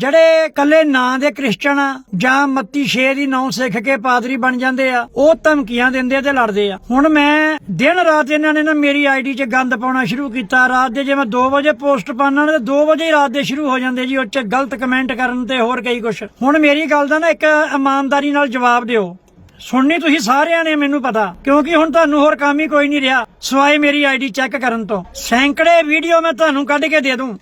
ਜਿਹੜੇ ਕੱਲੇ ਨਾਂ ਦੇ ਕ੍ਰਿਸਚਨ ਆ, ਜਾਂ ਮੱਤੀ 6 ਦੀ ਨਾਂ ਸਿੱਖ ਕੇ ਪਾਦਰੀ ਬਣ ਜਾਂਦੇ ਆ, ਉਹ ਧਮਕੀਆਂ ਦਿੰਦੇ ਆ ਤੇ ਲੜਦੇ ਆ। ਹੁਣ ਮੈਂ ਦਿਨ ਰਾਤ ਇਹਨਾਂ ਨੇ ਨਾ ਮੇਰੀ ਆਈਡੀ 'ਚ ਗੰਦ ਪਾਉਣਾ ਸ਼ੁਰੂ ਕੀਤਾ। ਰਾਤ ਦੇ ਜੇ ਮੈਂ 2 ਵਜੇ ਪੋਸਟ ਪਾਣਾ ਤੇ 2 ਵਜੇ ਹੀ ਰਾਤ ਦੇ ਸ਼ੁਰੂ ਹੋ ਜਾਂਦੇ ਜੀ, ਉਹ 'ਚ ਗਲਤ ਕਮੈਂਟ ਕਰਨ ਤੇ ਹੋਰ ਕਈ ਕੁਛ। ਹੁਣ ਮੇਰੀ ਗੱਲ ਦਾ ਨਾ ਇੱਕ ਇਮਾਨਦਾਰੀ ਨਾਲ ਜਵਾਬ ਦਿਓ। ਸੁਣਨੀ ਤੁਸੀਂ ਸਾਰਿਆਂ ਨੇ, ਮੈਨੂੰ ਪਤਾ। ਕਿਉਂਕਿ ਹੁਣ ਤੁਹਾਨੂੰ ਹੋਰ ਕੰਮ ਹੀ ਕੋਈ ਨਹੀਂ ਰਿਹਾ। ਸਵਾਏ ਮੇਰੀ ਆਈਡੀ ਚੈੱਕ ਕਰਨ ਤੋਂ। ਸੈਂਕੜੇ ਵੀਡੀਓ ਮੈਂ ਤੁਹਾਨੂੰ ਕੱਢ ਕੇ ਦੇ ਦੂੰ।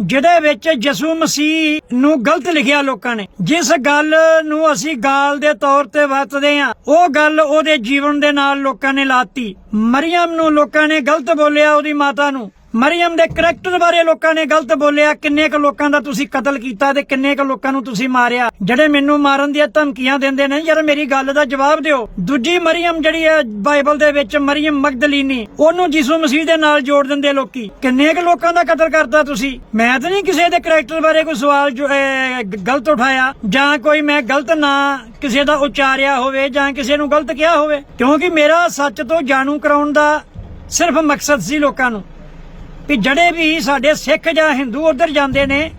ਜਿਹਦੇ ਵਿੱਚ ਯਿਸੂ ਮਸੀਹ ਨੂੰ ਗਲਤ ਲਿਖਿਆ ਲੋਕਾਂ ਨੇ। ਜਿਸ ਗੱਲ ਨੂੰ ਅਸੀਂ ਗਾਲ ਦੇ ਤੌਰ ਤੇ ਵਰਤਦੇ ਆ ਉਹ ਗੱਲ ਉਹਦੇ ਜੀਵਨ ਦੇ ਨਾਲ ਲੋਕਾਂ ਨੇ ਲਾਤੀ। ਮਰੀਮ ਨੂੰ ਲੋਕਾਂ ਨੇ ਗਲਤ ਬੋਲਿਆ ਉਹਦੀ ਮਾਤਾ ਨੂੰ। ਮਰੀਮ ਦੇ ਕਰੈਕਟਰ ਬਾਰੇ ਲੋਕਾਂ ਨੇ ਗਲਤ ਬੋਲਿਆ। ਕਿੰਨੇ ਕੁ ਲੋਕਾਂ ਦਾ ਤੁਸੀਂ ਕਤਲ ਕੀਤਾ ਤੇ ਕਿੰਨੇ ਕੁ ਲੋਕਾਂ ਨੂੰ ਤੁਸੀਂ ਮਾਰਿਆ? ਜਿਹੜੇ ਮੈਨੂੰ ਮਾਰਨ ਦੀਆਂ ਧਮਕੀਆਂ ਦਿੰਦੇ ਨੇ, ਯਾਰ ਮੇਰੀ ਗੱਲ ਦਾ ਜਵਾਬ ਦਿਓ। ਦੂਜੀ ਮਰੀਮ ਜਿਹੜੀ ਹੈ, ਬਾਈਬਲ ਦੇ ਵਿੱਚ ਮਰੀਮ ਮਗਦਲੀਨੀ, ਉਹਨੂੰ ਯਿਸੂ ਮਸੀਹ ਦੇ ਨਾਲ ਜੋੜ ਦਿੰਦੇ ਲੋਕੀ। ਕਿੰਨੇ ਕੁ ਲੋਕਾਂ ਦਾ ਕਤਲ ਕਰਤਾ ਤੁਸੀਂ? ਮੈਂ ਤਾਂ ਨਹੀਂ ਕਿਸੇ ਦੇ ਕਰੈਕਟਰ ਬਾਰੇ ਕੋਈ ਸਵਾਲ ਗਲਤ ਉਠਾਇਆ। ਜਾਂ ਕੋਈ ਮੈਂ ਗਲਤ ਨਾ ਕਿਸੇ ਦਾ ਉਚਾਰਿਆ ਹੋਵੇ ਜਾਂ ਕਿਸੇ ਨੂੰ ਗਲਤ ਕਿਹਾ ਹੋਵੇ। ਕਿਉਂਕਿ ਮੇਰਾ ਸੱਚ ਤੋਂ ਜਾਣੂ ਕਰਾਉਣ ਦਾ ਸਿਰਫ ਮਕਸਦ ਸੀ ਲੋਕਾਂ ਨੂੰ। ਵੀ ਜਿਹੜੇ ਵੀ ਸਾਡੇ ਸਿੱਖ ਜਾਂ ਹਿੰਦੂ ਉਧਰ ਜਾਂਦੇ ਨੇ,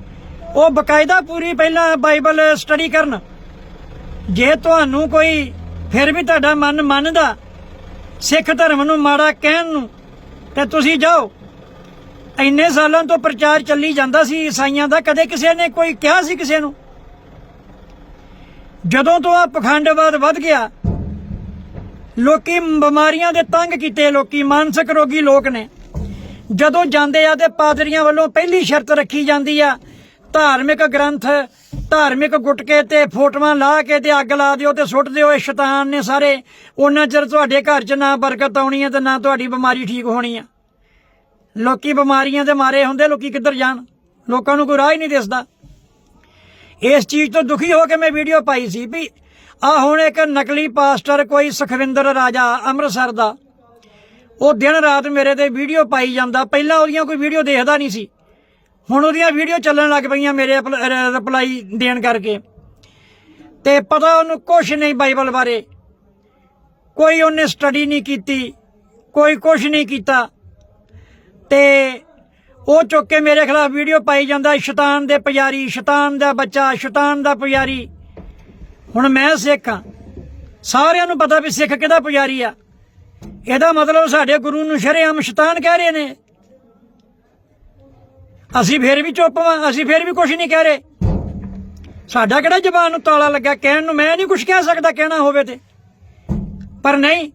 ਉਹ ਬਕਾਇਦਾ ਪੂਰੀ ਪਹਿਲਾਂ ਬਾਈਬਲ ਸਟੱਡੀ ਕਰਨ। ਜੇ ਤੁਹਾਨੂੰ ਕੋਈ ਫਿਰ ਵੀ ਤੁਹਾਡਾ ਮਨ ਮੰਨਦਾ ਸਿੱਖ ਧਰਮ ਨੂੰ ਮਾੜਾ ਕਹਿਣ ਨੂੰ, ਤੇ ਤੁਸੀਂ ਜਾਓ। ਇੰਨੇ ਸਾਲਾਂ ਤੋਂ ਪ੍ਰਚਾਰ ਚੱਲੀ ਜਾਂਦਾ ਸੀ, ਈਸਾਈਆਂ ਦਾ ਕਦੇ ਕਿਸੇ ਨੇ ਕੋਈ ਕਿਹਾ ਸੀ ਕਿਸੇ ਨੂੰ? ਜਦੋਂ ਤੋਂ ਆ ਪਖੰਡਵਾਦ ਵੱਧ ਗਿਆ, ਲੋਕੀ ਬਿਮਾਰੀਆਂ ਦੇ ਤੰਗ ਕੀਤੇ, ਲੋਕੀ ਮਾਨਸਿਕ ਰੋਗੀ ਲੋਕ ਨੇ। ਜਦੋਂ ਜਾਂਦੇ ਆ ਤੇ ਪਾਦਰੀਆਂ ਵੱਲੋਂ ਪਹਿਲੀ ਸ਼ਰਤ ਰੱਖੀ ਜਾਂਦੀ ਆ, ਧਾਰਮਿਕ ਗ੍ਰੰਥ, ਧਾਰਮਿਕ ਗੁਟਕੇ ਤੇ ਫੋਟੋਆਂ ਲਾ ਕੇ ਤੇ ਅੱਗ ਲਾ ਦਿਓ ਤੇ ਸੁੱਟ ਦਿਓ, ਇਹ ਸ਼ੈਤਾਨ ਨੇ ਸਾਰੇ। ਉਹਨਾਂ ਚਿਰ ਤੁਹਾਡੇ ਘਰ 'ਚ ਨਾ ਬਰਕਤ ਆਉਣੀ ਹੈ ਤੇ ਨਾ ਤੁਹਾਡੀ ਬਿਮਾਰੀ ਠੀਕ ਹੋਣੀ ਆ। ਲੋਕੀ ਬਿਮਾਰੀਆਂ ਦੇ ਮਾਰੇ ਹੁੰਦੇ, ਲੋਕੀ ਕਿੱਧਰ ਜਾਣ? ਲੋਕਾਂ ਨੂੰ ਕੋਈ ਰਾਹ ਹੀ ਨਹੀਂ ਦਿਸਦਾ। ਇਸ ਚੀਜ਼ ਤੋਂ ਦੁਖੀ ਹੋ ਕੇ ਮੈਂ ਵੀਡੀਓ ਪਾਈ ਸੀ ਵੀ ਆ ਹੁਣ ਇੱਕ ਨਕਲੀ ਪਾਸਟਰ ਕੋਈ ਸੁਖਵਿੰਦਰ ਰਾਜਾ ਅੰਮ੍ਰਿਤਸਰ ਦਾ ਉਹ ਦਿਨ ਰਾਤ ਮੇਰੇ ਤੇ ਵੀਡੀਓ ਪਾਈ ਜਾਂਦਾ। ਪਹਿਲਾਂ ਉਹਦੀਆਂ ਕੋਈ ਵੀਡੀਓ ਦੇਖਦਾ ਨਹੀਂ ਸੀ। ਹੁਣ ਉਹਦੀਆਂ ਵੀਡੀਓ ਚੱਲਣ ਲੱਗ ਪਈਆਂ ਮੇਰੇ ਰਿਪਲਾਈ ਦੇਣ ਕਰਕੇ। ਤੇ ਪਤਾ ਉਹਨੂੰ ਕੁਝ ਨਹੀਂ ਬਾਈਬਲ ਬਾਰੇ। ਕੋਈ ਉਹਨੇ ਸਟੱਡੀ ਨਹੀਂ ਕੀਤੀ। ਕੋਈ ਕੁਝ ਨਹੀਂ ਕੀਤਾ। ਤੇ ਉਹ ਚੁੱਕ ਕੇ ਮੇਰੇ ਖਿਲਾਫ ਵੀਡੀਓ ਪਾਈ ਜਾਂਦਾ। ਸ਼ੈਤਾਨ ਦੇ ਪੁਜਾਰੀ, ਸ਼ੈਤਾਨ ਦਾ ਬੱਚਾ, ਸ਼ੈਤਾਨ ਦਾ ਪੁਜਾਰੀ। ਹੁਣ ਮੈਂ ਸਿੱਖ ਹਾਂ। ਸਾਰਿਆਂ ਨੂੰ ਪਤਾ ਵੀ ਸਿੱਖ ਕਿਹਦਾ ਪੁਜਾਰੀ ਆ। ਇਹਦਾ ਮਤਲਬ ਸਾਡੇ ਗੁਰੂ ਨੂੰ ਸ਼ਰੇਆਮ ਸ਼ੈਤਾਨ ਕਹਿ ਰਹੇ ਨੇ। ਅਸੀਂ ਫੇਰ ਵੀ ਚੁੱਪ ਵਾਂ, ਅਸੀਂ ਫੇਰ ਵੀ ਕੁਝ ਨਹੀਂ ਕਹਿ ਰਹੇ। ਸਾਡਾ ਕਿਹੜਾ ਜ਼ਬਾਨ ਨੂੰ ਤਾਲਾ ਲੱਗਾ? ਕਹਿਣ ਨੂੰ ਮੈਂ ਨਹੀਂ ਕੁਝ ਕਹਿ ਸਕਦਾ, ਕਹਿਣਾ ਹੋਵੇ ਤੇ। ਪਰ ਨਹੀਂ,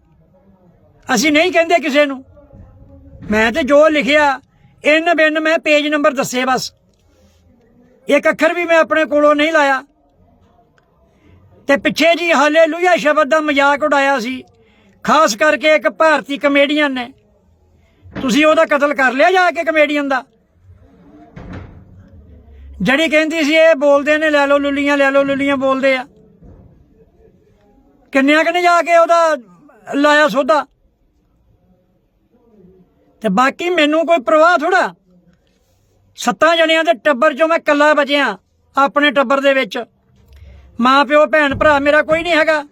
ਅਸੀਂ ਨਹੀਂ ਕਹਿੰਦੇ ਕਿਸੇ ਨੂੰ। ਮੈਂ ਤੇ ਜੋ ਲਿਖਿਆ, ਇਨ ਬਿਨ ਮੈਂ ਪੇਜ ਨੰਬਰ ਦੱਸੇ ਬਸ। ਇੱਕ ਅੱਖਰ ਵੀ ਮੈਂ ਆਪਣੇ ਕੋਲੋਂ ਨਹੀਂ ਲਾਇਆ। ਤੇ ਪਿੱਛੇ ਜੀ ਹਾਲੇਲੂਇਆ ਸ਼ਬਦ ਦਾ ਮਜ਼ਾਕ ਉਡਾਇਆ ਸੀ। ਖਾਸ ਕਰਕੇ ਇੱਕ ਭਾਰਤੀ ਕਮੇਡੀਅਨ ਨੇ। ਤੁਸੀਂ ਉਹਦਾ ਕਤਲ ਕਰ ਲਿਆ ਜਾ ਕੇ ਕਮੇਡੀਅਨ ਦਾ? ਜਿਹੜੀ ਕਹਿੰਦੀ ਸੀ ਇਹ ਬੋਲਦੇ ਨੇ, ਲੈ ਲਓ ਲੁੱਲੀਆਂ, ਲੈ ਲਓ ਲੁੱਲੀਆਂ ਬੋਲਦੇ ਆ। ਕਿੰਨਿਆਂ ਕਨੇ ਜਾ ਕੇ ਉਹਦਾ ਲਾਇਆ ਸੋਧਾ? ਤੇ ਬਾਕੀ ਮੈਨੂੰ ਕੋਈ ਪ੍ਰਵਾਹ ਥੋੜਾ ਸੱਤਾਂ ਜਣਿਆਂ ਦੇ ਟੱਬਰ ਚੋਂ ਮੈਂ ਇਕੱਲਾ ਬਚਿਆ ਆਪਣੇ ਟੱਬਰ ਦੇ ਵਿੱਚ। ਮਾਂ ਪਿਓ ਭੈਣ ਭਰਾ ਮੇਰਾ ਕੋਈ ਨਹੀਂ ਹੈਗਾ।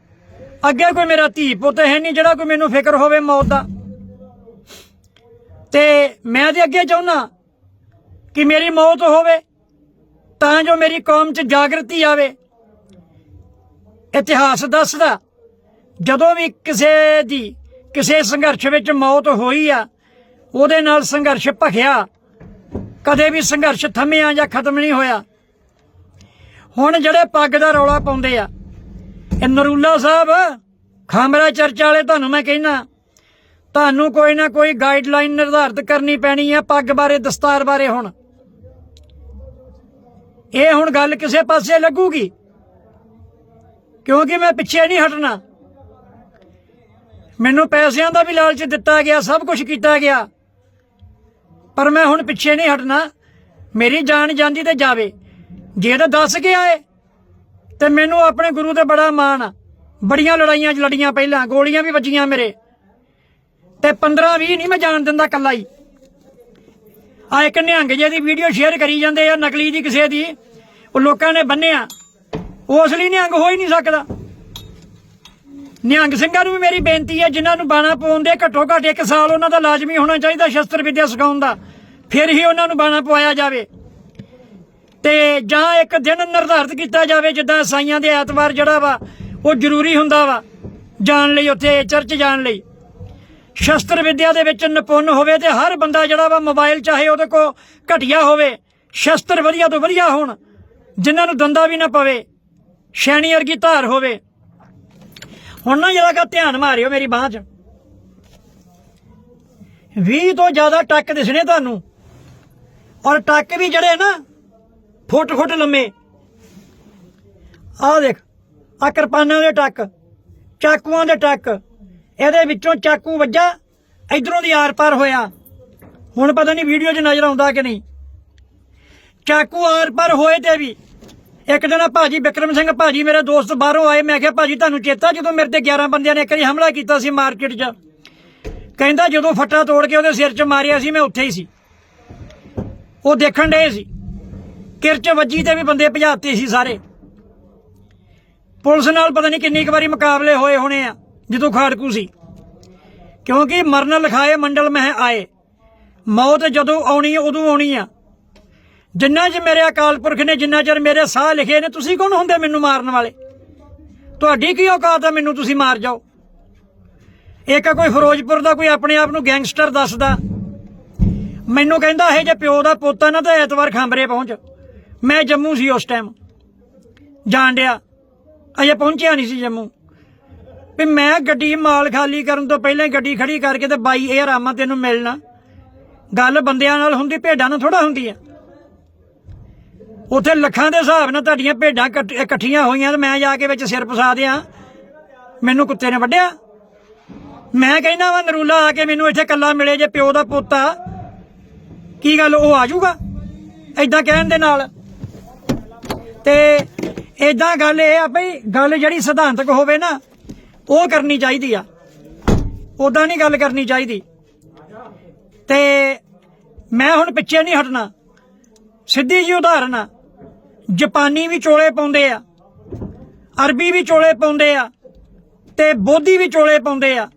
ਅੱਗੇ ਕੋਈ ਮੇਰਾ ਧੀ ਪੁੱਤ ਹੈ ਨਹੀਂ, ਜਿਹੜਾ ਕੋਈ ਮੈਨੂੰ ਫਿਕਰ ਹੋਵੇ ਮੌਤ ਦਾ। ਤੇ ਮੈਂ ਤੇ ਅੱਗੇ ਚਾਹੁੰਦਾ ਕਿ ਮੇਰੀ ਮੌਤ ਹੋਵੇ, ਤਾਂ ਜੋ ਮੇਰੀ ਕੌਮ 'ਚ ਜਾਗਰਤੀ ਆਵੇ। ਇਤਿਹਾਸ ਦੱਸਦਾ, ਜਦੋਂ ਵੀ ਕਿਸੇ ਦੀ, ਕਿਸੇ ਸੰਘਰਸ਼ ਵਿੱਚ ਮੌਤ ਹੋਈ ਆ, ਉਹਦੇ ਨਾਲ ਸੰਘਰਸ਼ ਭਖਿਆ। ਕਦੇ ਵੀ ਸੰਘਰਸ਼ ਥੰਮਿਆ ਜਾਂ ਖਤਮ ਨਹੀਂ ਹੋਇਆ। ਹੁਣ ਜਿਹੜੇ ਪੱਗ ਦਾ ਰੌਲਾ ਪਾਉਂਦੇ ਆ ਇਹ ਨਰੂਲਾ ਸਾਹਿਬ, ਖਾਮਰਾ ਚਰਚ ਵਾਲੇ, ਤੁਹਾਨੂੰ ਮੈਂ ਕਹਿਣਾ ਤੁਹਾਨੂੰ ਕੋਈ ਨਾ ਕੋਈ ਗਾਈਡਲਾਈਨ ਨਿਰਧਾਰਤ ਕਰਨੀ ਪੈਣੀ ਹੈ ਪੱਗ ਬਾਰੇ, ਦਸਤਾਰ ਬਾਰੇ ਹੁਣ। ਇਹ ਹੁਣ ਗੱਲ ਕਿਸੇ ਪਾਸੇ ਲੱਗੂਗੀ। ਕਿਉਂਕਿ ਮੈਂ ਪਿੱਛੇ ਨਹੀਂ ਹਟਣਾ। ਮੈਨੂੰ ਪੈਸਿਆਂ ਦਾ ਵੀ ਲਾਲਚ ਦਿੱਤਾ ਗਿਆ, ਸਭ ਕੁਝ ਕੀਤਾ ਗਿਆ। ਪਰ ਮੈਂ ਹੁਣ ਪਿੱਛੇ ਨਹੀਂ ਹਟਣਾ। ਮੇਰੀ ਜਾਨ ਜਾਂਦੀ ਤੇ ਜਾਵੇ। ਜੇ ਤਾਂ ਦੱਸ ਕੇ ਆਏ ਤੇ ਮੈਨੂੰ ਆਪਣੇ ਗੁਰੂ ਤੇ ਬੜਾ ਮਾਣ ਆ। ਬੜੀਆਂ ਲੜਾਈਆਂ 'ਚ ਲੜੀਆਂ ਪਹਿਲਾਂ, ਗੋਲੀਆਂ ਵੀ ਵੱਜੀਆਂ ਮੇਰੇ। ਤੇ 15 20 ਨਹੀਂ ਮੈਂ ਜਾਣ ਦਿੰਦਾ ਕੱਲਾ ਹੀ। ਆ ਇੱਕ ਨਿਹੰਗ ਜੇ ਦੀ ਵੀਡੀਓ ਸ਼ੇਅਰ ਕਰੀ ਜਾਂਦੇ ਆ, ਨਕਲੀ ਦੀ ਕਿਸੇ ਦੀ। ਉਹ ਲੋਕਾਂ ਨੇ ਬੰਨਿਆ। ਉਹ ਅਸਲੀ ਨਿਹੰਗ ਹੋ ਹੀ ਨਹੀਂ ਸਕਦਾ। ਨਿਹੰਗ ਸਿੰਘਾਂ ਨੂੰ ਵੀ ਮੇਰੀ ਬੇਨਤੀ ਹੈ, ਜਿਨ੍ਹਾਂ ਨੂੰ ਬਾਣਾ ਪਾਉਣ ਦੇ ਘੱਟੋ ਘੱਟ ਇੱਕ ਸਾਲ ਉਹਨਾਂ ਦਾ ਲਾਜ਼ਮੀ ਹੋਣਾ ਚਾਹੀਦਾ ਸ਼ਸਤਰ ਵਿਦਿਆ ਸਿਖਾਉਣ ਦਾ। ਫਿਰ ਹੀ ਉਹਨਾਂ ਨੂੰ ਬਾਣਾ ਪਵਾਇਆ ਜਾਵੇ। ਤੇ ਜਾਂ ਇੱਕ ਦਿਨ ਨਿਰਧਾਰਿਤ ਕੀਤਾ ਜਾਵੇ, ਜਿੱਦਾਂ ਈਸਾਈਆਂ ਦੇ ਐਤਵਾਰ ਜਿਹੜਾ ਵਾ, ਉਹ ਜ਼ਰੂਰੀ ਹੁੰਦਾ ਵਾ, ਜਾਣ ਲਈ ਉੱਥੇ, ਚਰਚ ਜਾਣ ਲਈ। ਸ਼ਸਤਰ ਵਿਦਿਆ ਦੇ ਵਿੱਚ ਨਿਪੁੰਨ ਹੋਵੇ ਤੇ ਹਰ ਬੰਦਾ ਜਿਹੜਾ ਵਾ, ਮੋਬਾਈਲ ਚਾਹੇ ਉਹਦੇ ਕੋ ਘਟੀਆ ਹੋਵੇ, ਸ਼ਸਤਰ ਵਧੀਆ ਤੋਂ ਵਧੀਆ ਹੋਣ, ਜਿਨ੍ਹਾਂ ਨੂੰ ਦੰਦਾ ਵੀ ਨਾ ਪਵੇ, ਸ਼ੈਣੀ ਵਰਗੀ ਧਾਰ ਹੋਵੇ। ਹੁਣ ਨਾ ਜਰਾ ਕਾ ਧਿਆਨ ਮਾਰਿਓ ਮੇਰੀ ਬਾਂਹ 'ਚ 20 ਤੋਂ ਜ਼ਿਆਦਾ ਟੱਕ ਦਿਸਣੇ ਤੁਹਾਨੂੰ। ਔਰ ਟੱਕ ਵੀ ਜਿਹੜੇ ਨਾ ਫੁੱਟ ਫੁੱਟ ਲੰਮੇ। ਆਹ ਦੇਖ ਆ ਕਿਰਪਾਨਾਂ ਦੇ ਟੱਕ, ਚਾਕੂਆਂ ਦੇ ਟੱਕ। ਇਹਦੇ ਵਿੱਚੋਂ ਚਾਕੂ ਵੱਜਾ, ਇਧਰੋਂ ਦੀ ਆਰ ਪਾਰ ਹੋਇਆ। ਹੁਣ ਪਤਾ ਨਹੀਂ ਵੀਡੀਓ 'ਚ ਨਜ਼ਰ ਆਉਂਦਾ ਕਿ ਨਹੀਂ। ਚਾਕੂ ਆਰ ਪਾਰ ਹੋਏ ਤੇ ਵੀ, ਇੱਕ ਦਿਨ ਆ ਭਾਜੀ ਵਿਕਰਮ ਸਿੰਘ ਭਾਜੀ ਮੇਰੇ ਦੋਸਤ ਬਾਹਰੋਂ ਆਏ, ਮੈਂ ਕਿਹਾ, ਭਾਜੀ, ਤੁਹਾਨੂੰ ਚੇਤਾ ਜਦੋਂ ਮੇਰੇ ਤੇ 11 ਬੰਦਿਆਂ ਨੇ ਇੱਕ ਵਾਰੀ ਹਮਲਾ ਕੀਤਾ ਸੀ ਮਾਰਕੀਟ 'ਚ? ਕਹਿੰਦਾ, ਜਦੋਂ ਫੱਟਾ ਤੋੜ ਕੇ ਉਹਦੇ ਸਿਰ 'ਚ ਮਾਰਿਆ ਸੀ, ਮੈਂ ਉੱਥੇ ਹੀ ਸੀ। ਉਹ ਦੇਖਣ ਡਏ ਸੀ। ਕਿਰਚ ਵੱਜੀ ਤੇ ਵੀ ਬੰਦੇ ਭਜਾਤੇ ਸੀ ਸਾਰੇ। ਪੁਲਿਸ ਨਾਲ ਪਤਾ ਨਹੀਂ ਕਿੰਨੀ ਕੁ ਵਾਰੀ ਮੁਕਾਬਲੇ ਹੋਏ ਹੋਣੇ ਆ, ਜਦੋਂ ਖਾੜਕੂ ਸੀ। ਕਿਉਂਕਿ ਮਰਨ ਲਿਖਾਏ ਮੰਡਲ ਮਹਿ ਆਏ। ਮੌਤ ਜਦੋਂ ਆਉਣੀ ਉਦੋਂ ਆਉਣੀ ਆ। ਜਿੰਨਾ ਚਿਰ ਮੇਰੇ ਅਕਾਲ ਪੁਰਖ ਨੇ, ਜਿੰਨਾ ਚਿਰ ਮੇਰੇ ਸਾਹ ਲਿਖੇ ਨੇ, ਤੁਸੀਂ ਕੌਣ ਹੁੰਦੇ ਮੈਨੂੰ ਮਾਰਨ ਵਾਲੇ? ਤੁਹਾਡੀ ਕੀ ਔਕਾਤ ਆ ਮੈਨੂੰ ਤੁਸੀਂ ਮਾਰ ਜਾਓ? ਇੱਕ ਕੋਈ ਫਿਰੋਜ਼ਪੁਰ ਦਾ ਕੋਈ ਆਪਣੇ ਆਪ ਨੂੰ ਗੈਂਗਸਟਰ ਦੱਸਦਾ। ਮੈਨੂੰ ਕਹਿੰਦਾ ਇਹ ਜੇ ਪਿਓ ਦਾ ਪੋਤਾ ਨਾ, ਤਾਂ ਐਤਵਾਰ ਖੰਬਰੇ ਪਹੁੰਚ। ਮੈਂ ਜੰਮੂ ਸੀ ਉਸ ਟਾਈਮ ਜਾਣ ਡਿਆ। ਅਜੇ ਪਹੁੰਚਿਆ ਨਹੀਂ ਸੀ ਜੰਮੂ। ਵੀ ਮੈਂ ਗੱਡੀ ਮਾਲ ਖਾਲੀ ਕਰਨ ਤੋਂ ਪਹਿਲਾਂ ਗੱਡੀ ਖੜੀ ਕਰਕੇ ਤੇ ਬਾਈ ਇਹ ਆਰਾਮਾ ਤੈਨੂੰ ਮਿਲਣਾ। ਗੱਲ ਬੰਦਿਆਂ ਨਾਲ ਹੁੰਦੀ, ਭੇਡਾਂ ਨਾਲ ਥੋੜਾ ਹੁੰਦੀ ਆ। ਉੱਥੇ ਲੱਖਾਂ ਦੇ ਹਿਸਾਬ ਨਾਲ ਤੁਹਾਡੀਆਂ ਭੇਡਾਂ ਇਕੱਠ- ਇਕੱਠੀਆਂ ਹੋਈਆਂ ਤੇ ਮੈਂ ਜਾ ਕੇ ਵਿੱਚ ਸਿਰ ਫਸਾ ਦਿਆਂ। ਮੈਨੂੰ ਕੁੱਤੇ ਨੇ ਵੱਢਿਆ। ਮੈਂ ਕਹਿੰਦਾ ਵਾ, ਨਰੂਲਾ ਆ ਕੇ ਮੈਨੂੰ ਇੱਥੇ ਕੱਲਾ ਮਿਲੇ ਜੇ ਪਿਓ ਦਾ ਪੋਤਾ। ਕੀ ਗੱਲ, ਉਹ ਆ ਜਾਊਗਾ? ਐਦਾਂ ਕਹਿਣ ਦੇ ਨਾਲ। ਤੇ ਐਦਾਂ ਗੱਲ ਇਹ ਆ ਭਈ ਗੱਲ ਜਿਹੜੀ ਸਿਧਾਂਤਕ ਹੋਵੇ ਨਾ, ਉਹ ਕਰਨੀ ਚਾਹੀਦੀ ਆ। ਉਦਾਂ ਨਹੀਂ ਗੱਲ ਕਰਨੀ ਚਾਹੀਦੀ। ਤੇ ਮੈਂ ਹੁਣ ਪਿੱਛੇ ਨਹੀਂ ਹਟਣਾ। ਸਿੱਧੀ ਜੀ ਉਦਾਹਰਨ ਆ। ਜਾਪਾਨੀ ਵੀ ਚੋਲੇ ਪਾਉਂਦੇ ਆ। ਅਰਬੀ ਵੀ ਚੋਲੇ ਪਾਉਂਦੇ ਆ। ਤੇ ਬੋਧੀ ਵੀ ਚੋਲੇ ਪਾਉਂਦੇ ਆ।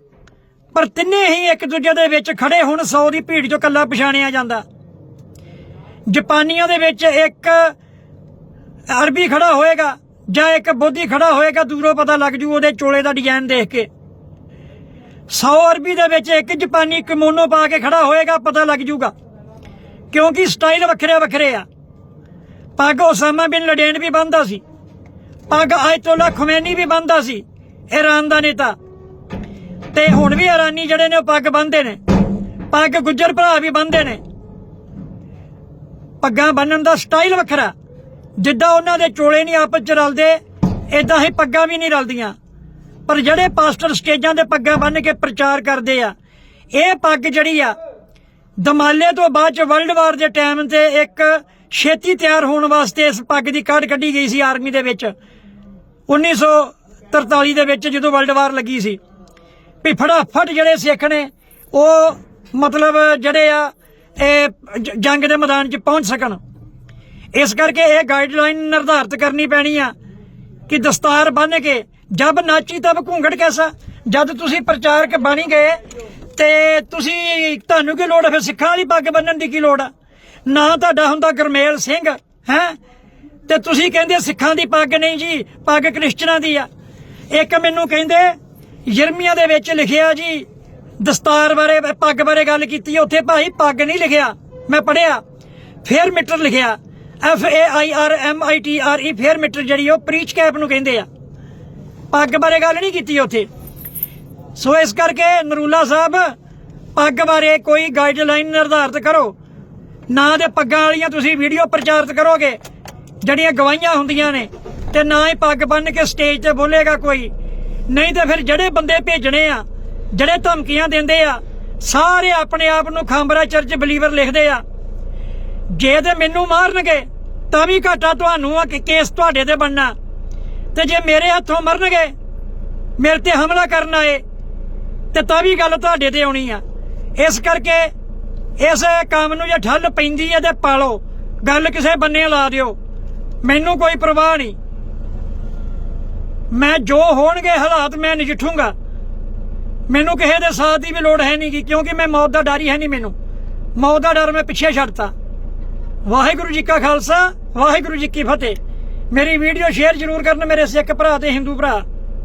ਪਰ ਤਿੰਨੇ ਹੀ ਇੱਕ ਦੂਜੇ ਦੇ ਵਿੱਚ ਖੜੇ ਹੁਣ 100 ਦੀ ਭੀੜ ਚੋਂ ਕੱਲਾ ਪਛਾਣਿਆ ਜਾਂਦਾ। ਜਾਪਾਨੀਆਂ ਦੇ ਵਿੱਚ ਇੱਕ ਅਰਬੀ ਖੜਾ ਹੋਏਗਾ, ਜਾਂ ਇੱਕ ਬੋਧੀ ਖੜਾ ਹੋਏਗਾ, ਦੂਰੋਂ ਪਤਾ ਲੱਗ ਜੂ ਉਹਦੇ ਚੋਲੇ ਦਾ ਡਿਜ਼ਾਈਨ ਦੇਖ ਕੇ। 100 ਅਰਬੀ ਦੇ ਵਿੱਚ ਇੱਕ ਜਾਪਾਨੀ ਕਮੋਨੋ ਪਾ ਕੇ ਖੜਾ ਹੋਏਗਾ, ਪਤਾ ਲੱਗ ਜੂਗਾ। ਕਿਉਂਕਿ ਸਟਾਈਲ ਵੱਖਰੇ ਵੱਖਰੇ ਆ। ਪੱਗ ਉਸਾਮਾ ਬਿਨ ਲਡੇਨ ਵੀ ਬੰਨਦਾ ਸੀ। ਪੱਗ ਆਇਤੁੱਲਾ ਖਮੈਨੀ ਵੀ ਬੰਨਦਾ ਸੀ ਇਰਾਨ ਦਾ ਨੇਤਾ। ਤੇ ਹੁਣ ਵੀ ਇਰਾਨੀ ਜਿਹੜੇ ਨੇ ਉਹ ਪੱਗ ਬੰਨਦੇ ਨੇ। ਪੱਗ ਗੁੱਜਰ ਭਰਾ ਵੀ ਬੰਨਦੇ ਨੇ। ਪੱਗਾਂ ਬੰਨਣ ਦਾ ਸਟਾਈਲ ਵੱਖਰਾ। ਜਿੱਦਾਂ ਉਹਨਾਂ ਦੇ ਚੋਲੇ ਨਹੀਂ ਆਪਸ ਚ ਰਲਦੇ ਇਦਾਂ ਹੀ ਪੱਗਾਂ ਵੀ ਨਹੀਂ ਰਲਦੀਆਂ। ਪਰ ਜਿਹੜੇ ਪਾਸਟਰ ਸਟੇਜਾਂ ਦੇ ਪੱਗਾਂ ਬੰਨ ਕੇ ਪ੍ਰਚਾਰ ਕਰਦੇ ਆ, ਇਹ ਪੱਗ ਜਿਹੜੀ ਆ, ਦਮਾਲੇ ਤੋਂ ਬਾਅਦ ਚ ਵਰਲਡ ਵਾਰ ਦੇ ਟਾਈਮ ਤੇ ਇੱਕ ਛੇਤੀ ਤਿਆਰ ਹੋਣ ਵਾਸਤੇ ਇਸ ਪੱਗ ਦੀ ਕਾਢ ਕੱਢੀ ਗਈ ਸੀ ਆਰਮੀ ਦੇ ਵਿੱਚ। 1943 ਦੇ ਵਿੱਚ ਜਦੋਂ ਵਰਲਡ ਵਾਰ ਲੱਗੀ ਸੀ। ਵੀ ਫਟਾਫਟ ਜਿਹੜੇ ਸਿੱਖ ਨੇ, ਉਹ ਮਤਲਬ ਜਿਹੜੇ ਆ, ਇਹ ਜੰਗ ਦੇ ਮੈਦਾਨ 'ਚ ਪਹੁੰਚ ਸਕਣ। ਇਸ ਕਰਕੇ ਇਹ ਗਾਈਡਲਾਈਨ ਨਿਰਧਾਰਤ ਕਰਨੀ ਪੈਣੀ ਆ ਕਿ ਦਸਤਾਰ ਬੰਨ ਕੇ ਜਬ ਨਾਚੀ ਤਬ ਘੂੰਗੜ ਕੈਸਾ, ਜਦ ਤੁਸੀਂ ਪ੍ਰਚਾਰਕ ਬਣੀ ਗਏ ਤੇ ਤੁਸੀਂ ਤੁਹਾਨੂੰ ਕੀ ਲੋੜ ਹੈ ਫਿਰ ਸਿੱਖਾਂ ਵਾਲੀ ਪੱਗ ਬੰਨਣ ਦੀ ਕੀ ਲੋੜ ਆ? ਨਾ ਤੁਹਾਡਾ ਹੁੰਦਾ ਗਰਮੇਲ ਸਿੰਘ, ਹੈ? ਤੇ ਤੁਸੀਂ ਕਹਿੰਦੇ ਸਿੱਖਾਂ ਦੀ ਪੱਗ ਨਹੀਂ ਜੀ, ਪੱਗ ਕ੍ਰਿਸਚਨਾਂ ਦੀ ਆ। ਇੱਕ ਮੈਨੂੰ ਕਹਿੰਦੇ, ਯਰਮੀਆਂ ਦੇ ਵਿੱਚ ਲਿਖਿਆ ਜੀ, ਦਸਤਾਰ ਬਾਰੇ, ਪੱਗ ਬਾਰੇ ਗੱਲ ਕੀਤੀ, ਉੱਥੇ ਭਾਈ ਪੱਗ ਨਹੀਂ ਲਿਖਿਆ, ਮੈਂ ਪੜਿਆ ਫੇਰ ਮੀਟਰ ਲਿਖਿਆ। F A I R M I T R E ਫੇਰ ਮੀਟਰ ਜਿਹੜੀ ਉਹ ਪ੍ਰੀਚ ਕੈਪ ਨੂੰ ਕਹਿੰਦੇ ਆ। ਪੱਗ ਬਾਰੇ ਗੱਲ ਨਹੀਂ ਕੀਤੀ ਉੱਥੇ। ਸੋ ਇਸ ਕਰਕੇ ਨਰੂਲਾ ਸਾਹਿਬ, ਪੱਗ ਬਾਰੇ ਕੋਈ ਗਾਈਡਲਾਈਨ ਨਿਰਧਾਰਤ ਕਰੋ। ਨਾ ਤੇ ਪੱਗਾਂ ਵਾਲੀਆਂ ਤੁਸੀਂ ਵੀਡੀਓ ਪ੍ਰਚਾਰਿਤ ਕਰੋਗੇ, ਜਿਹੜੀਆਂ ਗਵਾਹੀਆਂ ਹੁੰਦੀਆਂ ਨੇ, ਤੇ ਨਾ ਹੀ ਪੱਗ ਬੰਨ ਕੇ ਸਟੇਜ ਤੇ ਬੋਲੇਗਾ ਕੋਈ। ਨਹੀਂ ਤੇ ਫਿਰ ਜਿਹੜੇ ਬੰਦੇ ਭੇਜਣੇ ਆ, ਜਿਹੜੇ ਧਮਕੀਆਂ ਦਿੰਦੇ ਆ, ਸਾਰੇ ਆਪਣੇ ਆਪ ਨੂੰ ਖਾਂਬਰਾ ਚਰਚ ਬਲੀਵਰ ਲਿਖਦੇ ਆ। ਜੇ ਤੇ ਮੈਨੂੰ ਮਾਰਨਗੇ ਤਾਂ ਵੀ ਘਾਟਾ ਤੁਹਾਨੂੰ ਆ ਕਿ ਕੇਸ ਤੁਹਾਡੇ ਤੇ ਬਣਨਾ। ਤੇ ਜੇ ਮੇਰੇ ਹੱਥੋਂ ਮਰਨਗੇ ਮੇਰੇ ਤੇ ਹਮਲਾ ਕਰਨ ਆਏ ਤੇ ਤਾਂ ਵੀ ਗੱਲ ਤੁਹਾਡੇ ਤੇ ਆਉਣੀ ਆ। ਇਸ ਕਰਕੇ ਇਸ ਕੰਮ ਨੂੰ ਜੇ ਠੱਲ ਪੈਂਦੀ ਹੈ ਤੇ ਪਾਲੋ। ਗੱਲ ਕਿਸੇ ਬੰਨੇ ਲਾ ਦਿਓ। ਮੈਨੂੰ ਕੋਈ ਪਰਵਾਹ ਨਹੀਂ। ਮੈਂ ਜੋ ਹੋਣਗੇ ਹਾਲਾਤ ਮੈਂ ਨਜਿੱਠੂੰਗਾ। ਮੈਨੂੰ ਕਿਸੇ ਦੇ ਸਾਥ ਦੀ ਵੀ ਲੋੜ ਹੈ ਨਹੀਂ ਗੀ, ਕਿਉਂਕਿ ਮੈਂ ਮੌਤ ਦਾ ਡਰ ਹੀ ਹੈ ਨਹੀਂ ਮੈਨੂੰ। ਮੌਤ ਦਾ ਡਰ ਮੈਂ ਪਿੱਛੇ ਛੱਡਤਾ। ਵਾਹਿਗੁਰੂ ਜੀ ਕਾ ਖਾਲਸਾ, ਵਾਹਿਗੁਰੂ ਜੀ ਕੀ ਫਤਿਹ। ਮੇਰੀ ਵੀਡੀਓ ਸ਼ੇਅਰ ਜ਼ਰੂਰ ਕਰਨ ਮੇਰੇ ਸਿੱਖ ਭਰਾ ਤੇ ਹਿੰਦੂ ਭਰਾ।